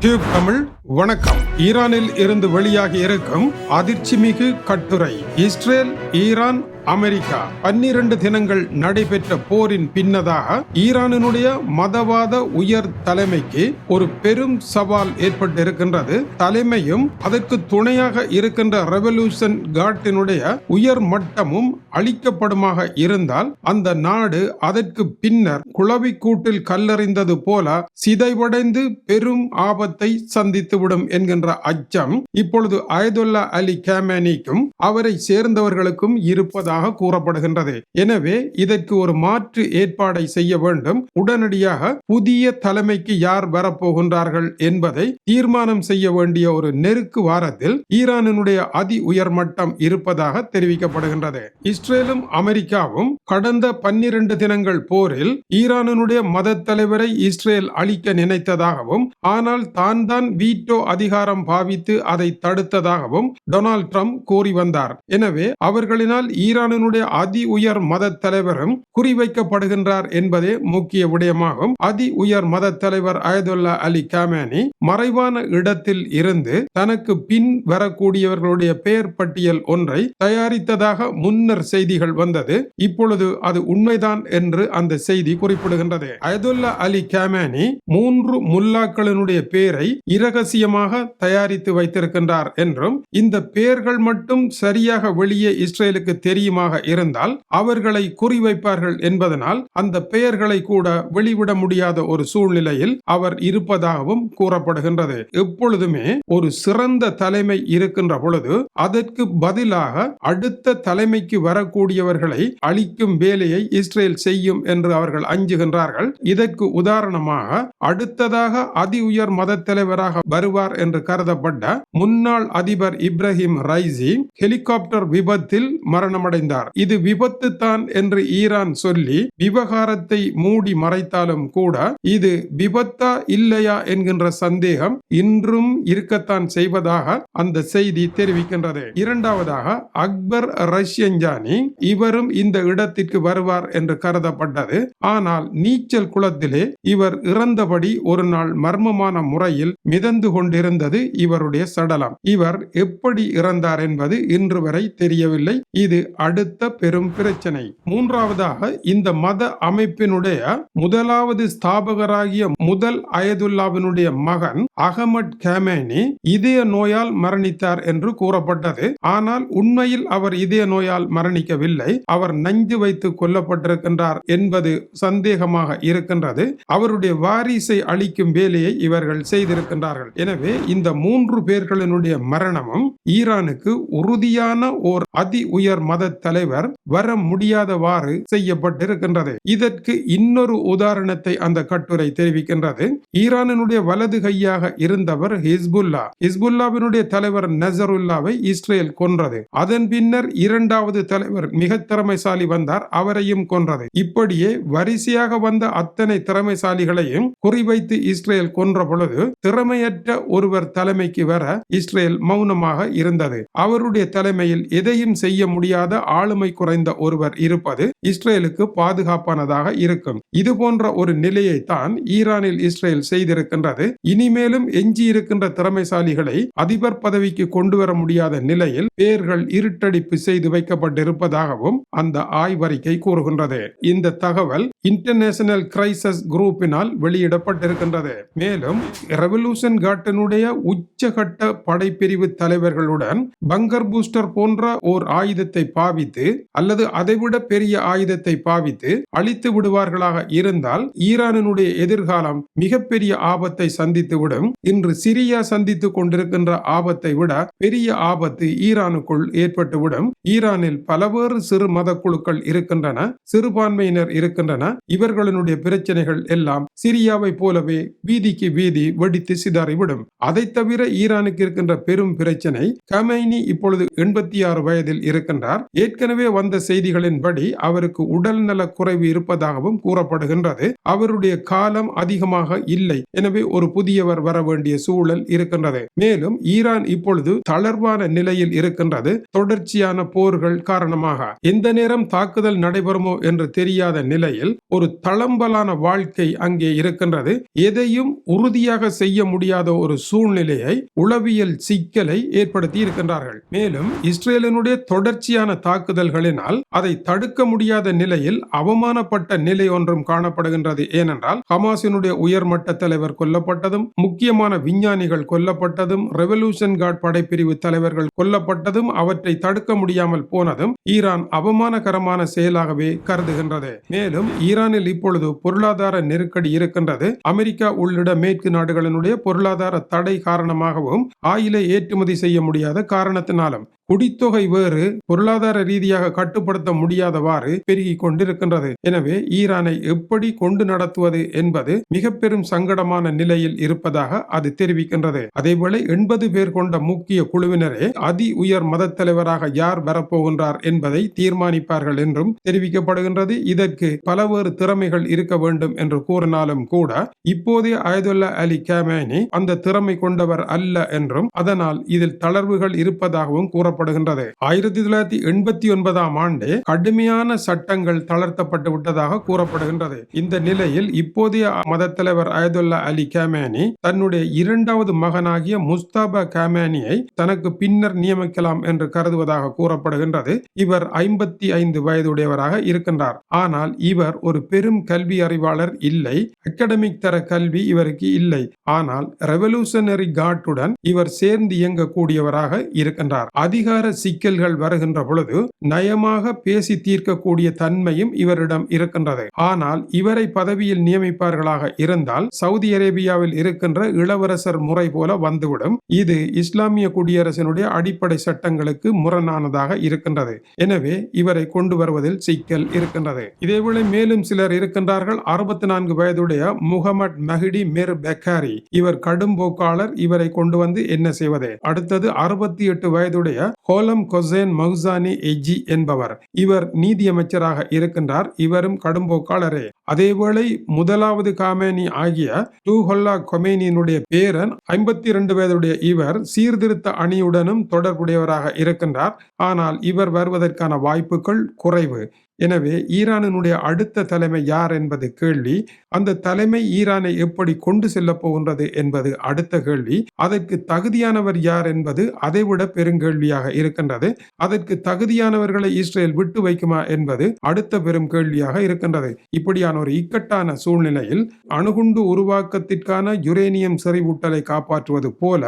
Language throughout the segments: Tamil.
டியூப் தமிழ் வணக்கம். ஈரானில் இருந்து வெளியாகி இருக்கும் அதிர்ச்சி மிகு கட்டுரை. இஸ்ரேல் ஈரான் அமெரிக்கா பன்னிரண்டு தினங்கள் நடைபெற்ற போரின் பின்னதாக ஈரானினுடைய மதவாத உயர் தலைமைக்கு ஒரு பெரும் சவால் ஏற்பட்டிருக்கின்றது. தலைமையும் அதற்கு துணையாக இருக்கின்ற ரெவல்யூஷன் கார்டினுடைய உயர் மட்டமும் அளிக்கப்படுமாக இருந்தால் அந்த நாடு அதற்கு பின்னர் குளவிக்கூட்டில் கல்லறிந்தது போல சிதைவடைந்து பெரும் ஆபத்தை சந்தித்துவிடும் என்கின்ற அச்சம் இப்பொழுது அயதுல்லா அலி கேமேனிக்கும் அவரை சேர்ந்தவர்களுக்கும் இருப்பதாக கூறப்படுகின்றது. எனவே இதற்கு ஒரு மாற்று ஏற்பாடை செய்ய வேண்டும். உடனடியாக புதிய தலைமைக்கு யார் வரப்போகின்றார்கள் என்பதை தீர்மானம் செய்ய வேண்டிய ஒரு நெருக்கு வாரத்தில் ஈரானினுடைய அதி உயர்மட்டம் இருப்பதாக தெரிவிக்கப்படுகின்றது. இஸ்ரேலும் அமெரிக்காவும் கடந்த பன்னிரண்டு தினங்கள் போரில் ஈரானினுடைய மத தலைவரை இஸ்ரேல் அழிக்க நினைத்ததாகவும் ஆனால் தான் தான் வீட்டோ அதிகாரம் பாவித்து அதை தடுத்ததாகவும் டொனால்ட் ட்ரம்ப் கூறி வந்தார். எனவே அவர்களினால் ஈரானினுடைய அதி உயர் மத தலைவரும் குறிவைக்கப்படுகின்றார் என்பதே முக்கிய விடயமாகும். அதி உயர் மத தலைவர் அயதுல்லா அலி காமேனி மறைவான இடத்தில் இருந்து தனக்கு பின் வரக்கூடியவர்களுடைய பெயர் பட்டியல் ஒன்றை தயாரித்ததாக முன்னர் செய்திகள் வந்தது. இப்பொழுது அது உண்மைதான் என்று அந்த செய்தி குறிப்பிடுகின்றது. அயதுல்லா அலி காமேனி மூன்று முல்லாக்களினுடைய பெயரை இரகசியமாக தயாரித்து வைத்திருக்கின்றார் என்றும் இந்த பெயர்கள் மட்டும் சரியாக வெளியே இஸ்ரேலுக்கு தெரியும் தெரியுமாக இருந்தால் அவர்களை குறிவைப்பார்கள் என்பதனால் அந்த பெயர்களை கூட வெளிவிட முடியாத ஒரு சூழ்நிலையில் அவர் இருப்பதாகவும் கூறப்படுகின்றது. எப்பொழுதுமே ஒரு சிறந்த தலைமை இருக்கின்ற பொழுது அதற்கு பதிலாக அடுத்த தலைமைக்கு வரக்கூடியவர்களை அழிக்கும் வேலையை இஸ்ரேல் செய்யும் என்று அவர்கள் அஞ்சுகின்றார்கள். இதற்கு உதாரணமாக அடுத்ததாக அதி உயர் மத தலைவராக வருவார் என்று கருதப்பட்ட முன்னாள் அதிபர் இப்ராஹிம் ரைசி ஹெலிகாப்டர் விபத்தில் மரணமடை அடைந்தார். இது விபத்து தான் என்று ஈரான் சொல்லி விவகாரத்தை மூடி மறைத்தாலும் கூட இது விபத்தா இல்லையா என்கின்ற சந்தேகம் இன்றும் இருக்கத்தான் செய்வதாக அந்த செய்தி தெரிவிக்கின்றது. இரண்டாவதாக அக்பர் ரஷ்யஞ்சானி இவரும் இந்த இடத்திற்கு வருவார் என்று கருதப்பட்டது. ஆனால் நீச்சல் குளத்திலே இவர் இறந்தபடி ஒரு நாள் மர்மமான முறையில் மிதந்து கொண்டிருந்தது இவருடைய சடலம். இவர் எப்படி இறந்தார் என்பது இன்று வரை தெரியவில்லை. இது அடுத்த பெரும் பிரச்சனை. மூன்றாவதாக இந்த மத அமைப்பினுடைய முதலாவது ஸ்தாபகராகிய முதல் அயதுல்லாவினுடைய மகன் அகமட் கேமேனி இதய நோயால் மரணித்தார் என்று கூறப்பட்டது. ஆனால் உண்மையில் அவர் இதய நோயால் மரணிக்கவில்லை. அவர் நஞ்சு வைத்து கொல்லப்பட்டிருக்கின்றார் என்பது சந்தேகமாக இருக்கின்றது. அவருடைய வாரிசை அளிக்கும் வேலையை இவர்கள் செய்திருக்கின்றார்கள். எனவே இந்த மூன்று பேர்களினுடைய மரணமும் ஈரானுக்கு உறுதியான ஓர் அதி உயர் மத தலைவர் வர முடியாதவாறு செய்யப்பட்டிருக்கின்றது. இதற்கு இன்னொரு உதாரணத்தை அந்த கட்டுரை தெரிவிக்கின்றது. ஈரானினுடைய வலது கையாக இருந்தவர் ஹிஸ்புல்லா. ஹிஸ்புல்லாவினுடைய தலைவர் நசருல்லாவை இஸ்ரேல் கொன்றது. அதன் பின்னர் இரண்டாவது தலைவர் மிக திறமைசாலி வந்தார் அவரையும் கொன்றது. இப்படியே வரிசையாக வந்த அத்தனை திறமைசாலிகளையும் குறிவைத்து இஸ்ரேல் கொன்ற பொழுது திறமையற்ற ஒருவர் தலைமைக்கு வர இஸ்ரேல் மௌனமாக இருந்தது. அவருடைய தலைமையில் எதையும் செய்ய முடியாத ஆளுமை குறைந்த ஒருவர் இருப்பது இஸ்ரேலுக்கு பாதுகாப்பானதாக இருக்கும். இது போன்ற ஒரு நிலையை தான் ஈரானில் இஸ்ரேல் செய்திருக்கின்றது. இனிமேலும் எஞ்சி இருக்கின்ற திறமைசாலிகளை அதிபர் பதவிக்கு கொண்டு வர முடியாத நிலையில் பேர்கள் இருட்டடிப்பு செய்து வைக்கப்பட்டிருப்பதாகவும் அந்த ஆய்வறிக்கை கூறுகின்றது. இந்த தகவல் இன்டர்நேஷனல் கிரைசஸ் குரூப்பினால் வெளியிடப்பட்டிருக்கின்றது. மேலும் ரெவல்யூஷன் கார்டனுடைய உச்சகட்ட படைப்பிரிவு தலைவர்களுடன் பங்கர் பூஸ்டர் போன்ற ஓர் ஆயுதத்தை பாவித்து அல்லது அதைவிட பெரிய ஆயுதத்தை பாவித்து அழித்து விடுவார்களாக இருந்தால் ஈரானினுடைய எதிர்காலம் மிகப்பெரிய ஆபத்தை சந்தித்துவிடும். இன்று சிரியா சந்தித்துக் கொண்டிருக்கின்ற ஆபத்தை விட பெரிய ஆபத்து ஈரானுக்குள் ஏற்பட்டுவிடும். ஈரானில் பலவேறு சிறு மத குழுக்கள் இருக்கின்றன சிறுபான்மையினர் இருக்கின்றன. இவர்களினுடைய பிரச்சனைகள் எல்லாம் சிரியாவை போலவே வீதிக்கு வீதி வெடித்து சிதறிவிடும். அதை தவிர ஈரானுக்கு இருக்கின்ற பெரும் பிரச்சனை கமைனி இப்பொழுது எண்பத்தி ஆறு வயதில் இருக்கின்றார். ஏற்கனவே வந்த செய்திகளின்படி அவருக்கு உடல் நல குறைவு இருப்பதாகவும் கூறப்படுகின்றது. அவருடைய காலம் அதிகமாக இல்லை. எனவே ஒரு புதியவர் வர வேண்டிய சூழல் இருக்கின்றது. மேலும் ஈரான் இப்பொழுது தளர்வான நிலையில் இருக்கின்றது. தொடர்ச்சியான போர்கள் காரணமாக. எந்த நேரம் தாக்குதல் நடைபெறுமோ என்று தெரியாத நிலையில் ஒரு தளம்பலான வாழ்க்கை அங்கே இருக்கின்றது. எதையும் உறுதியாக செய்ய முடியாத ஒரு சூழ்நிலையை உளவியல் சிக்கலை ஏற்படுத்தி இருக்கின்றார்கள். மேலும் இஸ்ரேலினுடைய தொடர்ச்சியான தாக்குதல்களினால் அதை தடுக்க முடியாத நிலையில் அவமானப்பட்ட நிலை ஒன்றும் காணப்படுகின்றது. ஏனென்றால் ஹமாஸினுடைய உயர்மட்ட தலைவர் கொல்லப்பட்டதும் முக்கியமான விஞ்ஞானிகள் கொல்லப்பட்டதும் ரெவல்யூஷன் கார்ட் படைப்பிரிவு தலைவர்கள் கொல்லப்பட்டதும் அவற்றை தடுக்க முடியாமல் போனதும் ஈரான் அவமானகரமான செயலாகவே கருதுகின்றது. மேலும் ஈரானில் இப்பொழுது பொருளாதார நெருக்கடி இருக்கின்றது. அமெரிக்கா உள்ளிட்ட மேற்கு நாடுகளினுடைய பொருளாதார தடை காரணமாகவும் ஆயிலை ஏற்றுமதி செய்ய முடியாத காரணத்தினாலும் குடித்தொகை வேறு பொருளாதார ரீதியாக கட்டுப்படுத்த முடியாதவாறு பெருகிக் கொண்டிருக்கின்றது. எனவே ஈரானை எப்படி கொண்டு நடத்துவது என்பது மிக பெரும் சங்கடமான நிலையில் இருப்பதாக அது தெரிவிக்கின்றது. அதேவேளை எண்பது பேர் கொண்ட முக்கிய குழுவினரே அதி உயர் மத தலைவராக யார் வரப்போகின்றார் என்பதை தீர்மானிப்பார்கள் என்றும் தெரிவிக்கப்படுகின்றது. இதற்கு பலவேறு திறமைகள் இருக்க வேண்டும் என்று கூறினாலும் கூட இப்போதைய அயதுல்லா அலி கேமேனி அந்த திறமை கொண்டவர் அல்ல என்றும் அதனால் இதில் தளர்வுகள் இருப்பதாகவும் கூறப்படுகின்றது ஆயிரத்தி தொள்ளாயிரத்தி எண்பத்தி ஒன்பதாம் ஆண்டு கடுமையான சட்டங்கள் தளர்த்தப்பட்டு விட்டதாக கூறப்படுகின்றது. இந்த நிலையில் இப்போதைய மத தலைவர் அயதுல்லா அலி கேமேனி தன்னுடைய இரண்டாவது மகனாகிய முஸ்தாபா கேமேனியை தனக்கு பின்னர் நியமிக்கலாம் என்று கருதுவதாக கூறப்படுகின்றது. இவர் ஐம்பத்தி ஐந்து வயதுடையவராக இருக்கின்றார். ஆனால் இவர் ஒரு பெரும் கல்வி அறிவாளர் இல்லை. அகாடமிக் தர கல்வி இவருக்கு இல்லை. ஆனால் ரெவல்யூஷனரி காட்டுடன் இவர் சேர்ந்து இயங்கக்கூடியவராக இருக்கின்றார். அதிக அதிகார சிக்கல்கள் வருகின்ற பொழுது நயமாக பேசி தீர்க்கக்கூடிய தன்மையும் இவரிடம் இருக்கின்றது. ஆனால் இவரை பதவியில் நியமிப்பார்களாக இருந்தால் சவுதி அரேபியாவில் இருக்கின்ற இளவரசர் முறை போல வந்துவிடும். இது இஸ்லாமிய குடியரசினுடைய அடிப்படை சட்டங்களுக்கு முரணானதாக இருக்கின்றது. எனவே இவரை கொண்டு வருவதில் சிக்கல் இருக்கின்றது. இதேவேளை மேலும் சிலர் இருக்கின்றார்கள். அறுபத்தி நான்கு வயதுடைய முகமட் மஹிடி மிர் பெக்காரி. இவர் கடும் போக்காளர் இவரை கொண்டு வந்து என்ன செய்வது? அடுத்தது அறுபத்தி எட்டு வயதுடைய ஹோலம் கொசேன் மௌசானி எஜி என்பவர். இவர் நீதியமைச்சராக இருக்கின்றார். இவரும் கடும்போக்காளரே. அதேவேளை முதலாவது காமேனி ஆகிய தூஹொல்லா கொமேனியினுடைய பேரன் ஐம்பத்தி இரண்டு வயதுடைய இவர் சீர்திருத்த அணியுடனும் தொடர்புடையவராக இருக்கின்றார். ஆனால் இவர் வருவதற்கான வாய்ப்புகள் குறைவு. எனவே ஈரானினுடைய அடுத்த தலைமை யார் என்பது கேள்வி. அந்த தலைமை ஈரானை எப்படி கொண்டு செல்ல போகின்றது என்பது அடுத்த கேள்வி. அதற்கு தகுதியானவர் யார் என்பது அதைவிட பெருங்கேள்வியாக இருக்கின்றது. அதற்கு தகுதியானவர்களை இஸ்ரேல் விட்டு வைக்குமா என்பது அடுத்த பெரும் கேள்வியாக இருக்கின்றது. இப்படியான ஒரு இக்கட்டான சூழ்நிலையில் அணுகுண்டு உருவாக்கத்திற்கான யுரேனியம் செறிவூட்டலை காப்பாற்றுவது போல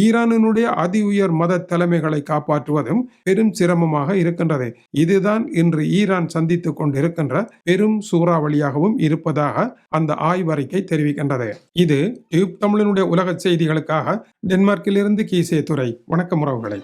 ஈரானினுடைய அதி உயர் மத தலைமைகளை காப்பாற்றுவதும் பெரும் சிரமமாக இருக்கின்றது. இதுதான் இன்று ஈரான் சந்தித்துக் கொண்டிருக்கின்ற பெரும் சூறாவளியாகவும் இருப்பதாக அந்த ஆய்வறிக்கை தெரிவிக்கின்றது. இது டியூப் தமிழனுடைய உலக செய்திகளுக்காக டென்மார்க்கிலிருந்து கீசே துறை வணக்கம் உறவுகளை.